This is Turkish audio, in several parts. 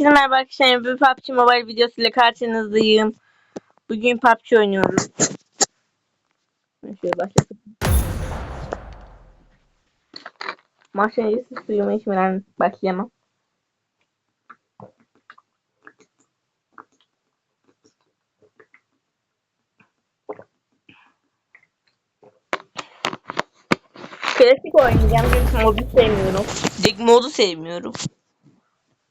Herkese merhaba arkadaşlar. Bir PUBG Mobile videosu ile karşınızdayım. Bugün PUBG oynuyoruz. Şöyle başlatalım. Maçın öncesi suyumu içmeden başlayamam. Klasik oynayacağım çünkü modu sevmiyorum. Direkt modu sevmiyorum.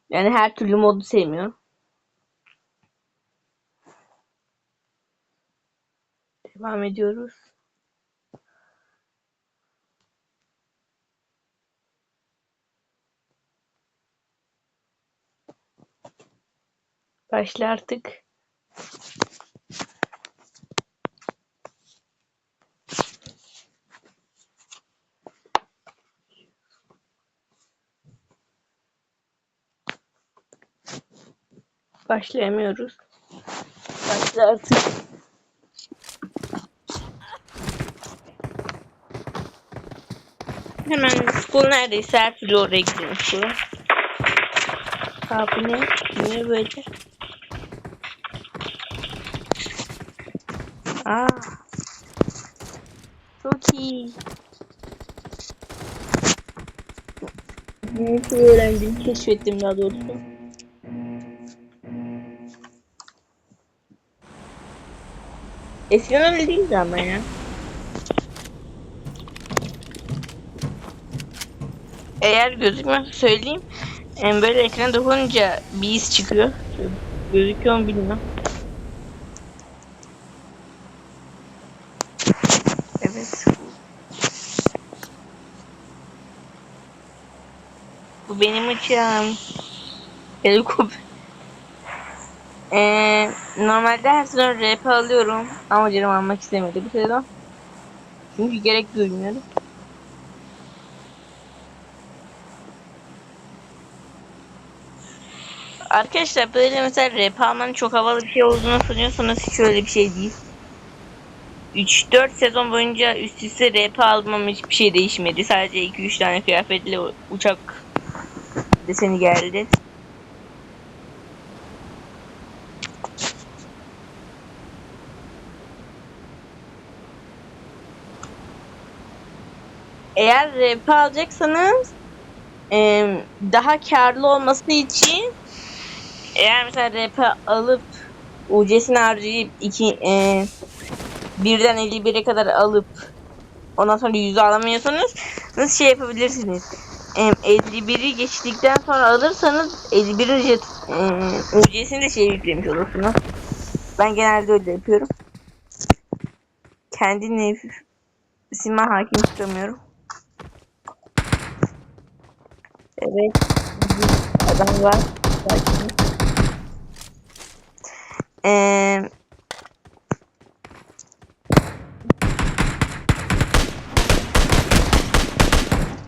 Yani her türlü modu sevmiyorum. Devam ediyoruz. Başla artık. Başlayamıyoruz. Başla artık. Hemen school neredeyse her türlü oraya gidiyorum school'a. Abi ne? Niye böyle? Aa. Çok iyi. Şey öğrendim, keşfettim daha doğrusu. Eskiden öyle ama ya. Eğer gözükmez söyleyeyim. em, Böyle ekrana dokununca bir iz çıkıyor. Gözüküyor mu bilmiyorum. Evet. Bu benim uçağım. Helikopter. Ee, normalde her sezon rap alıyorum ama canım almak istemedi bu sezon. Çünkü gerek duymuyorum. Arkadaşlar böyle mesela rap almanın çok havalı bir şey olduğunu sanıyorsanız hiç öyle bir şey değil. 3-4 sezon boyunca üst üste rap almam hiçbir şey değişmedi. Sadece 2-3 tane kıyafetle uçak deseni geldi. Eğer rap alacaksanız em, daha karlı olması için eğer mesela rap alıp UC'sini harcayıp iki e, birden 51'e kadar alıp ondan sonra 100'ü alamıyorsanız nasıl şey yapabilirsiniz? Em, 51'i geçtikten sonra alırsanız 51'in jet e, UC'sini de şey yüklemiş olursunuz. Ben genelde öyle yapıyorum. Kendi nefsime hakim çıkamıyorum. Evet. Adam var. Sakin. Ee,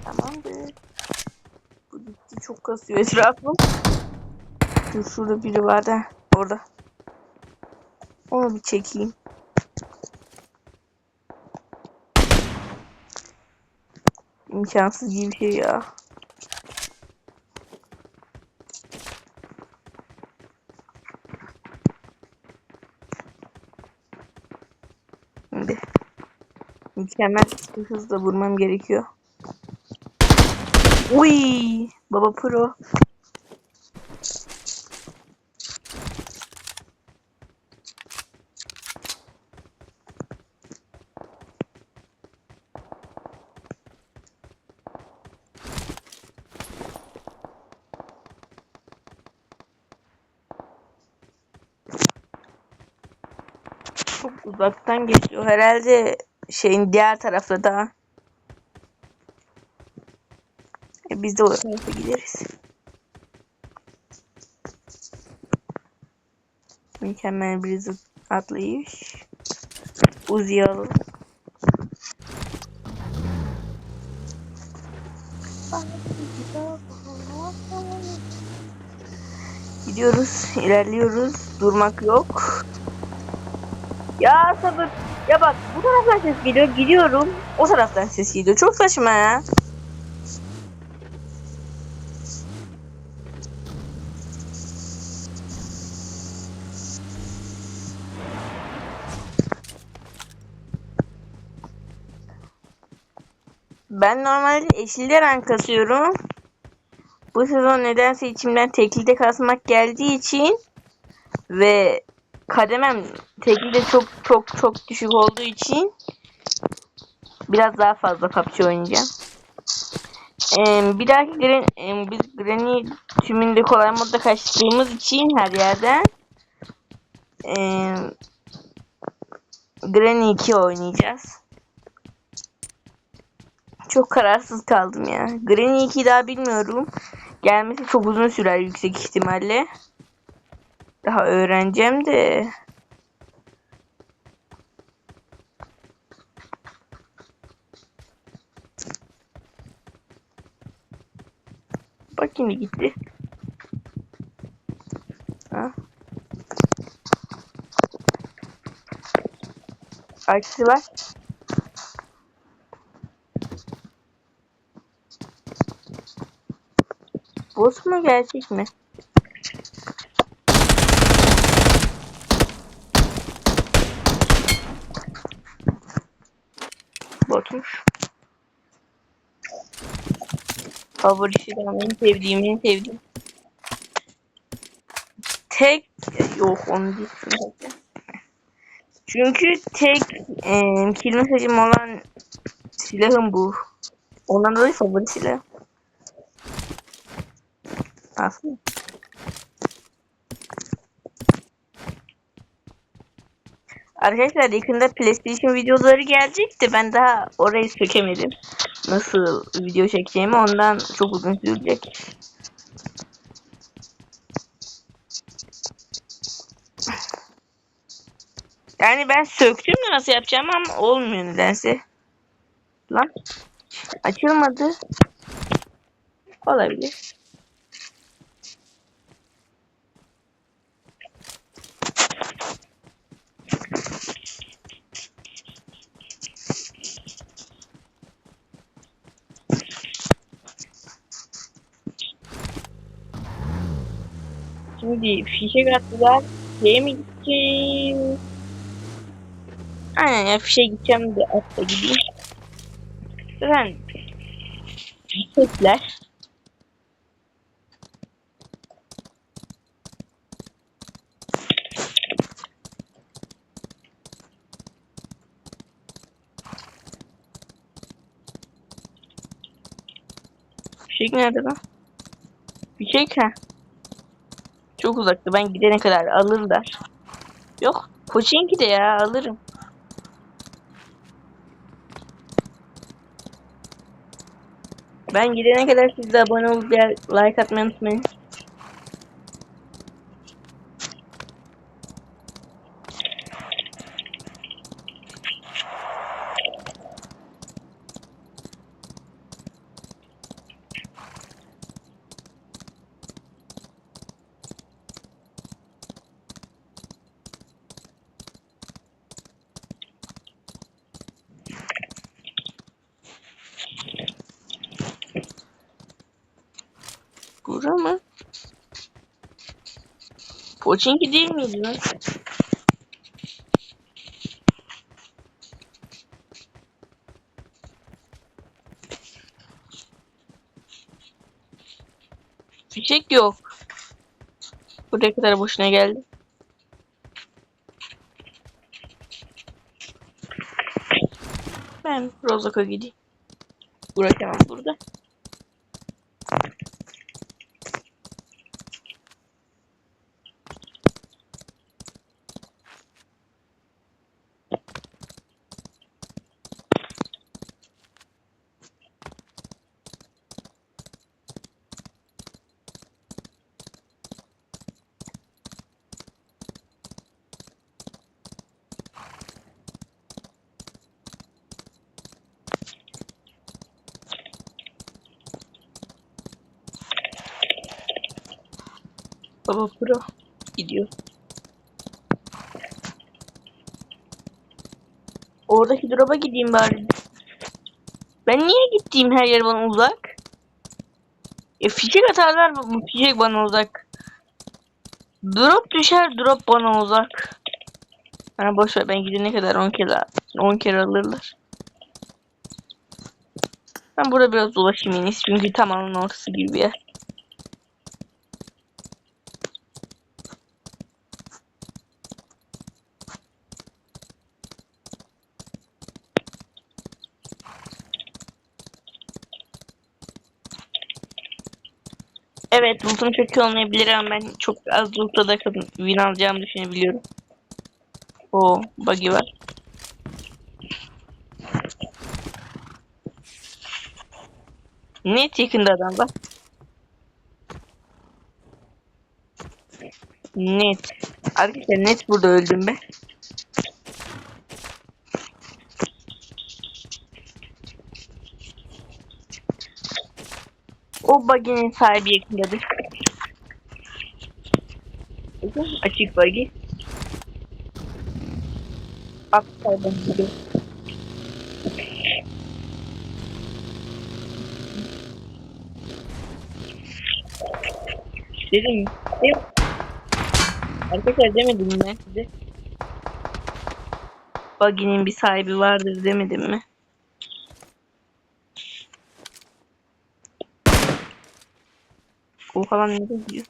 Tamamdır. Bu gitti çok kasıyor etrafı. Dur şurada biri var da orada. Onu bir çekeyim. İmkansız gibi bir şey ya. Mükemmel bir hızla vurmam gerekiyor. Uy, baba pro. Çok uzaktan geçiyor. Herhalde şeyin diğer tarafta da. E biz de o tarafa gideriz. Mükemmel bir zıt atlayış. Uzi alalım. Gidiyoruz, ilerliyoruz. Durmak yok. Ya sabır. Ya bak bu taraftan ses geliyor. Gidiyorum. O taraftan ses geliyor. Çok saçma ya. Ben normalde eşilde rank kasıyorum. Bu sezon nedense içimden tekilde kasmak geldiği için ve kademem teklide çok çok çok düşük olduğu için biraz daha fazla PUBG oynayacağım. Ee, bir dahaki Gren, ee, biz Granny tümünde kolay modda kaçtığımız için her yerden ee, Granny 2 oynayacağız. Çok kararsız kaldım ya. Granny 2 daha bilmiyorum. Gelmesi çok uzun sürer yüksek ihtimalle. Daha öğreneceğim de. Bak yine gitti. Ha? Aksi var. Boss mu gerçek mi? Botmuş. Favorisi de en sevdiğim en sevdiğim. Tek yok onu değil. Çünkü tek e, kill mesajım olan silahım bu. Ondan dolayı favori silah. Aslında. Arkadaşlar yakında PlayStation videoları gelecekti. Ben daha orayı sökemedim. Nasıl video çekeceğimi ondan çok uzun sürecek. Yani ben söktüm de nasıl yapacağım ama olmuyor nedense. Lan açılmadı. Olabilir. Şimdi fişek attılar. Şeye mi gideceğim? Aynen ya fişe gideceğim de atla gideyim. Zaten fişekler. Fişek nerede lan? Fişek ha. Çok uzaktı. Ben gidene kadar alırlar. Yok. Koçinki de ya alırım. Ben gidene kadar siz de abone olup like atmayı unutmayın. Bura mı? Poçinki değil miydi lan? Fişek yok. Buraya kadar boşuna geldi. Ben Rozok'a gideyim. Hemen burada. Baba pro gidiyor. Oradaki drop'a gideyim bari. Ben niye gittiğim her yer bana uzak? Ya fişek atarlar bu fişek bana uzak. Drop düşer drop bana uzak. Bana boş ver ben gidene kadar 10 kere 10 kere alırlar. Ben burada biraz dolaşayım en çünkü tam ortası gibi bir yer. Evet loot'um çok iyi olmayabilir ama ben çok az loot'la da win alacağımı düşünebiliyorum. O buggy var. Net yakında adam bak. Net. Arkadaşlar net burada öldüm be. O buggy'nin sahibi yakındadır. Açık buggy. Upside'dan gidiyor. Dedim. Arkadaşlar demedim mi ben size? Buggy'nin bir sahibi vardır demedim mi? O falan ne diyor?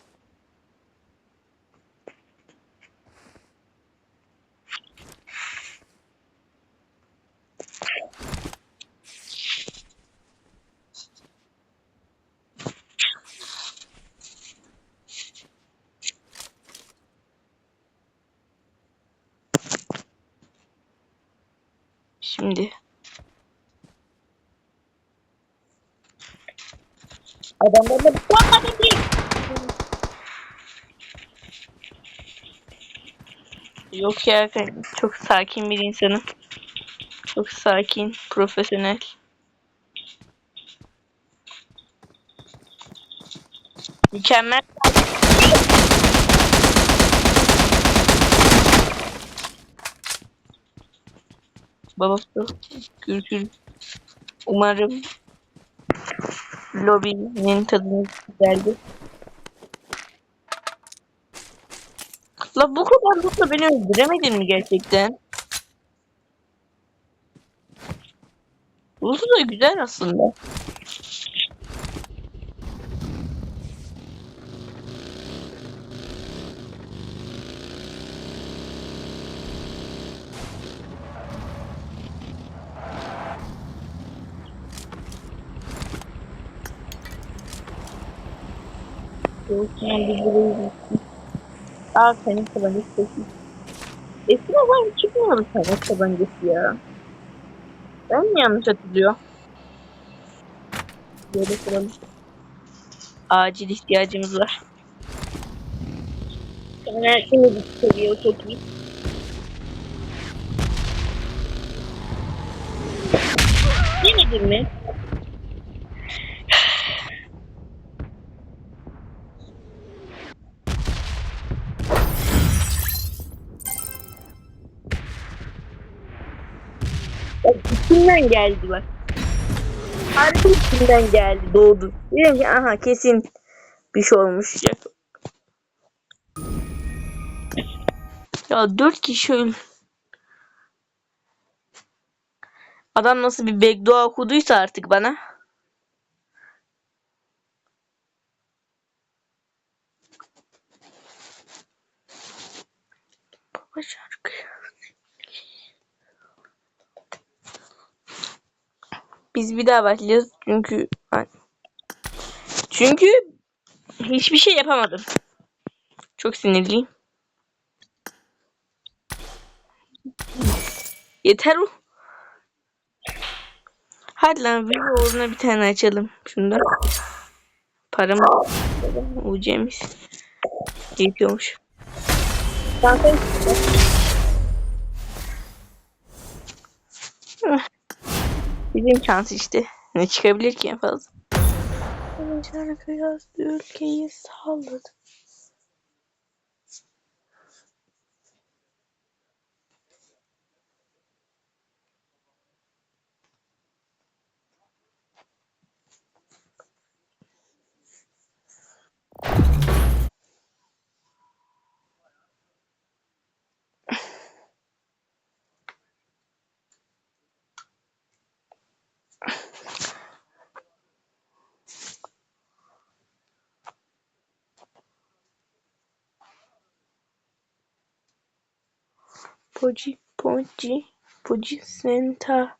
Şimdi. Adamlarla bakmadım değil. Yok ya çok sakin bir insanım. Çok sakin, profesyonel. Mükemmel. Babası Gürgül. Umarım lobinin tadını güzeldi. La bu kadar lootla beni öldüremedin mi gerçekten? Loot'u da güzel aslında. Yok burayı gittik. Aa senin tabancası çok iyi. Eskiden var çıkmıyordu senin tabancası ya. Ben mi yanlış hatırlıyorum? Böyle kuralım. Acil ihtiyacımız var. Bir seviye o çok iyi. Yemedin mi? İçimden geldi bak. Harbi içimden geldi doğdu. Dedim ki aha kesin bir şey olmuş ya. Dört kişi öl. Adam nasıl bir beddua okuduysa artık bana. Baba şarkı. Biz bir daha başlayacağız çünkü çünkü hiçbir şey yapamadım. Çok sinirliyim. Yeter o. Hadi lan video uğruna bir tane açalım. Şunda. Param ucemiz. Yetiyormuş. Bizim şans işte. Ne çıkabilir ki en fazla? Şarkı yazdı ülkeyi salladı. pude, pude, pude sentar.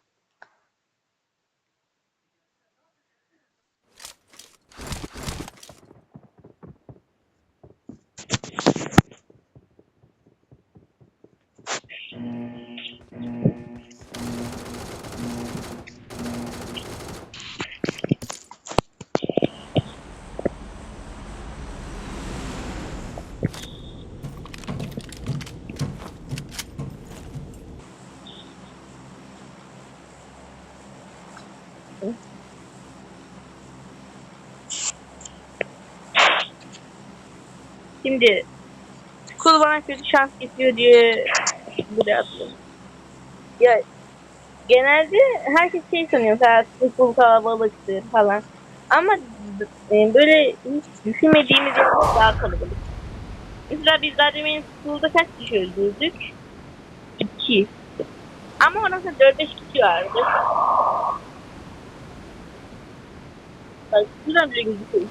Şimdi kul bana kötü şans getiriyor diye buraya atlıyorum. Ya genelde herkes şey sanıyor mesela kul kalabalıktır falan. Ama e, böyle hiç düşünmediğimiz yerler daha kalabalık. Mesela biz daha demin kulda kaç kişi öldürdük? İki. Ama sonra 4-5 kişi vardı. Bak şuradan bile gözüküyor.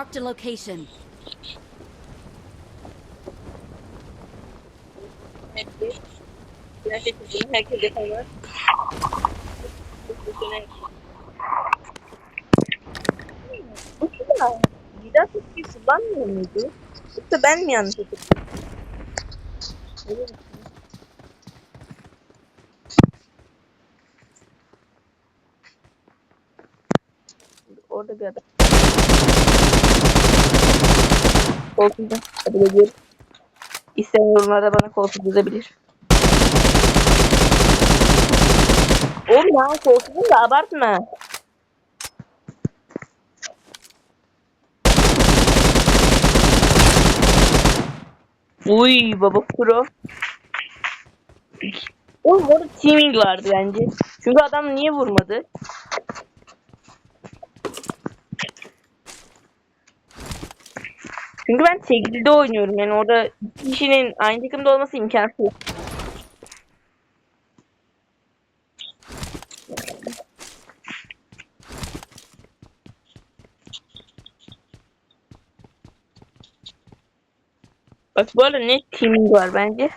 Marked a location. Kim ya? Vida Türkçe'yi kullanmıyor muydu? Yoksa ben mi yanlış hatırlıyorum? Öyle mi? Orada bir adam. Kolsuzda. Kabul ediyorum. İsteyen yorumlarda bana kolsuz yazabilir. Oğlum ya kolsuzum da abartma. Uy baba pro. Oğlum orada teaming vardı bence. Çünkü adam niye vurmadı? Çünkü ben tekli oynuyorum yani orada kişinin aynı takımda olması imkansız. Bak bu arada net teaming var bence.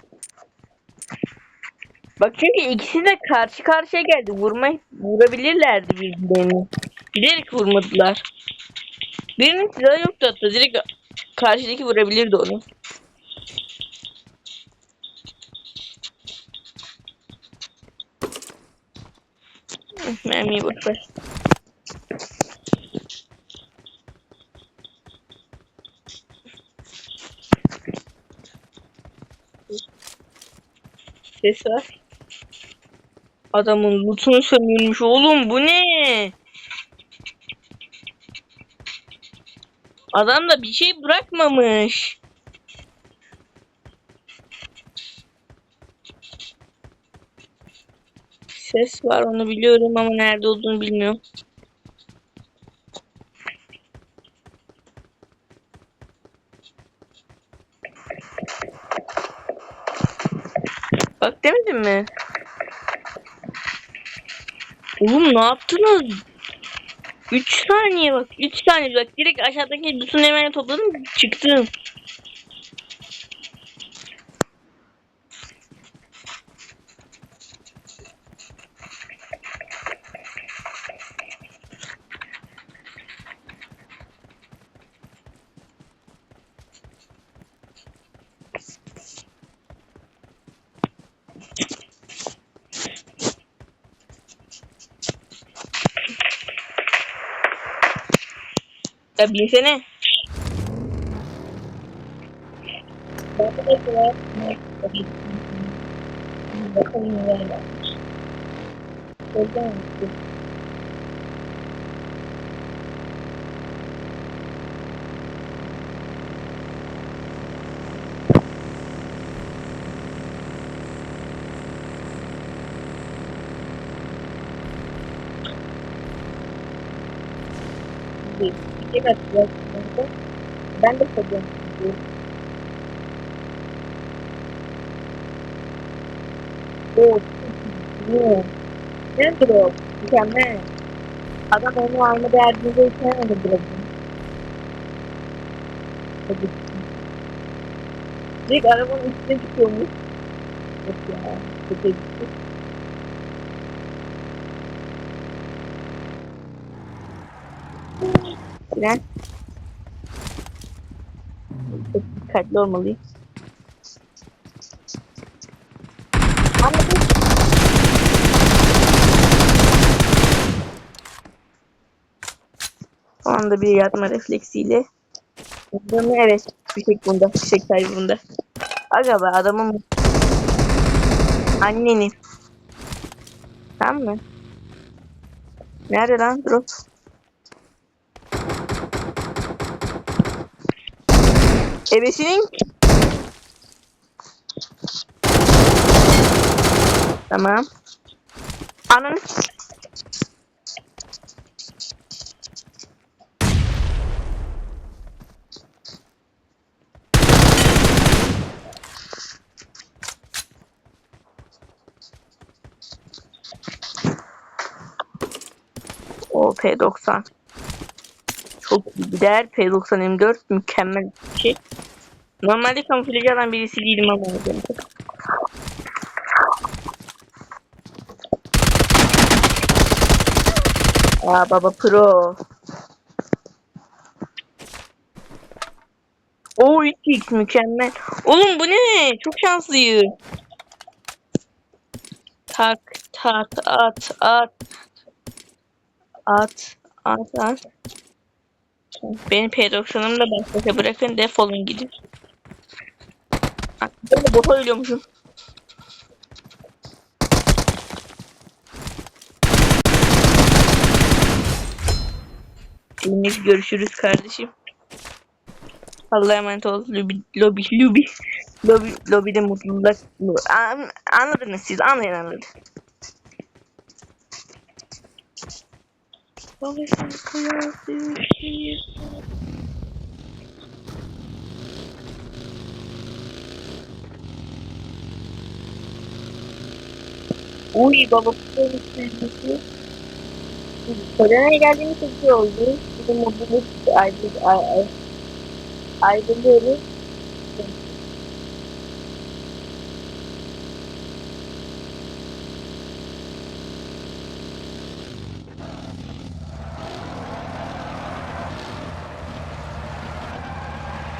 Bak çünkü ikisi de karşı karşıya geldi. Vurma, vurabilirlerdi birbirlerini. Bilerek vurmadılar. Birinin silahı yoktu hatta. Direkt karşıdaki vurabilirdi onu. Mermiyi boş ver. Ses var. Adamın lootunu sömürmüş oğlum bu ne? Adam da bir şey bırakmamış. Ses var onu biliyorum ama nerede olduğunu bilmiyorum. Bak demedim mi? Oğlum ne yaptınız? 3 saniye bak 3 saniye bak direkt aşağıdaki bütün hemen topladım çıktım. kita beli sini. Thank you. Ya. Kim atıyor? Ben de koduyorum. Oo, çok Ne duruyor? Mükemmel. Adam onu aynı değerliliğe istemedi bile. Tabii. Direkt arabanın üstüne çıkıyormuş. Yok ya, kötü gitti. Siren. Çok dikkatli olmalıyım. Anladım. O anda bir yatma refleksiyle. Evet. Fişek bunda. Fişek sahibi bunda. Aga be adamın annenin. Tamam mı? Nerede lan drop? Ebesinin Tamam. Ananı O P90. Çok gider. P90 M4 mükemmel bir şey. Normalde kamuflaj alan birisi değilim ama. Aa baba pro. O 3x mükemmel. Oğlum bu ne? Çok şanslıyım. Tak tak at at. At at at. Benim P90'ımı da baş başa bırakın defolun gidin. Ben de bota ölüyormuşum. Deniz görüşürüz kardeşim. Allah'a emanet ol. Lobi, lobi, lobi. Lobi, lobide mutluluk. An, anladınız siz. Anlayın anladın. Babasının kıyası Uy baba kutunun sevgisi. Kore'ye geldiğimiz çok iyi oldu. Bizim ayrı, ayrılıyoruz.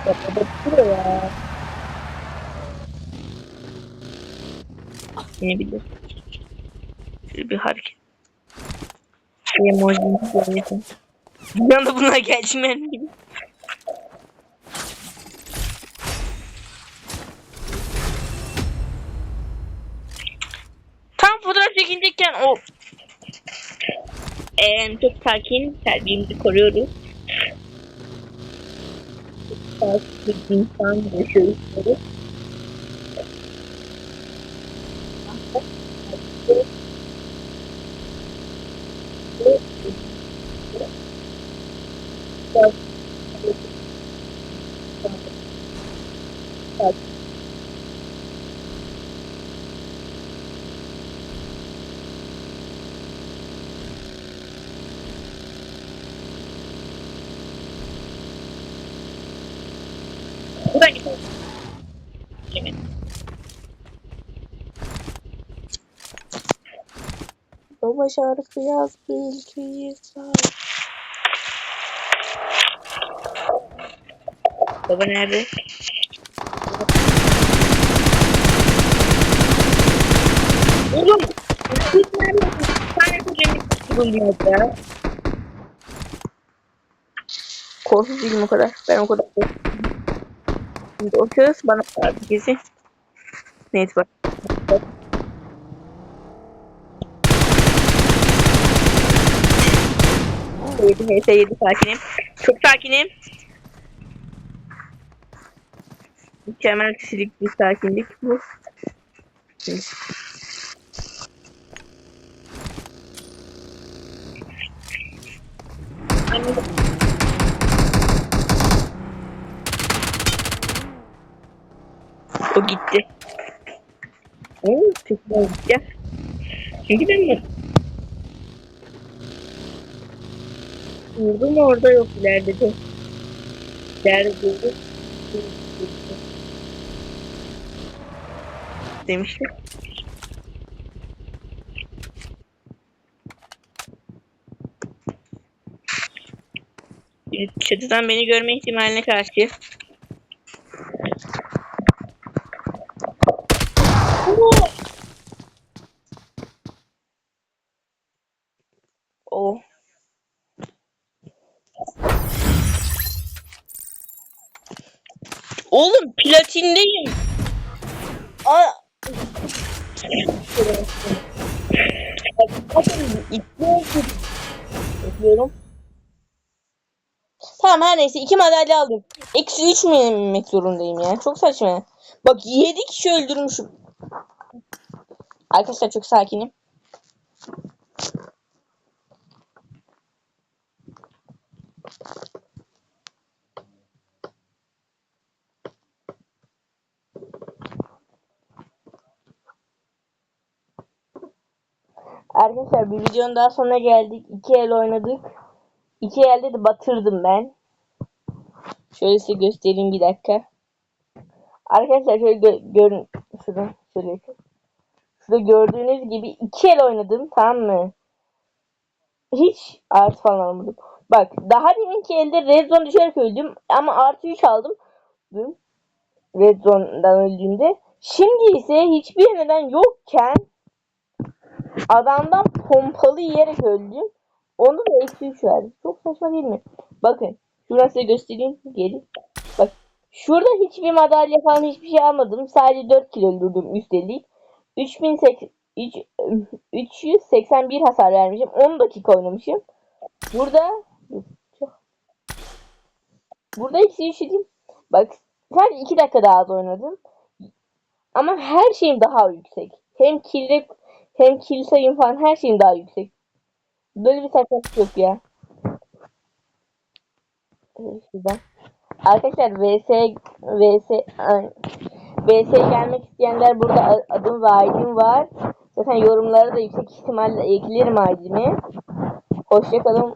Kutuyor ya. Ne bilir. Bir hareket. Emojini görüyorsun. Bir anda bunlar geldi benim gibi. Tam fotoğraf çekinecekken o ee, çok sakin terbiyemizi koruyoruz. Sakin insan yaşıyoruz. böyle. Buradan gidelim. Evet. Baba şarkı yaz ülkeyi sağ. Baba nerede? Oğlum! Korkusuz değilim o kadar. Ben o kadar korkusuzum. Şimdi o şahıs bana gezi. Neyse bak. Yedi HS yedi sakinim. Çok sakinim. Mükemmel kişilik bir sakinlik bu. O gitti. Oo, çok güzel. Çünkü ben Vurdum orada yok ileride de. İleride de. Demiştim. Çatıdan beni görme ihtimaline karşı. Oo! Oh. Aa. Bakın Bekliyorum. Tamam her neyse iki madalya aldım. Eksi üç mü yemek zorundayım ya? Çok saçma. Bak yedi kişi öldürmüşüm. Arkadaşlar çok sakinim. Arkadaşlar bir videonun daha sonuna geldik. İki el oynadık. İki elde de batırdım ben. Şöyle size göstereyim bir dakika. Arkadaşlar şöyle gö görün. Şurada, şöyle. Şurada gördüğünüz gibi iki el oynadım tamam mı? Hiç artı falan almadım. Bak daha deminki elde red zone düşerek öldüm ama artı 3 aldım. Red zone'dan öldüğümde. Şimdi ise hiçbir neden yokken adamdan pompalı yiyerek öldüm. Onu da eksi 3 verdi. Çok saçma değil mi? Bakın. Şuradan size göstereyim. Gelin. Bak. Şurada hiçbir madalya falan hiçbir şey almadım. Sadece 4 kilo öldürdüm üstelik. 3080 üç- 381 hasar vermişim. 10 dakika oynamışım. Burada Burada eksi 3 değil. Bak sadece 2 dakika daha az oynadım. Ama her şeyim daha yüksek. Hem kill hem kill sayım falan her şeyim daha yüksek. Böyle bir saçmalık yok ya. Şuradan. Arkadaşlar VS VS VS gelmek isteyenler burada adım ve ID'm var. Zaten yorumlara da yüksek ihtimalle eklerim ID'mi. Hoşçakalın.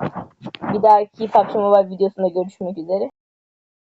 Bir dahaki PUBG Mobile videosunda görüşmek üzere.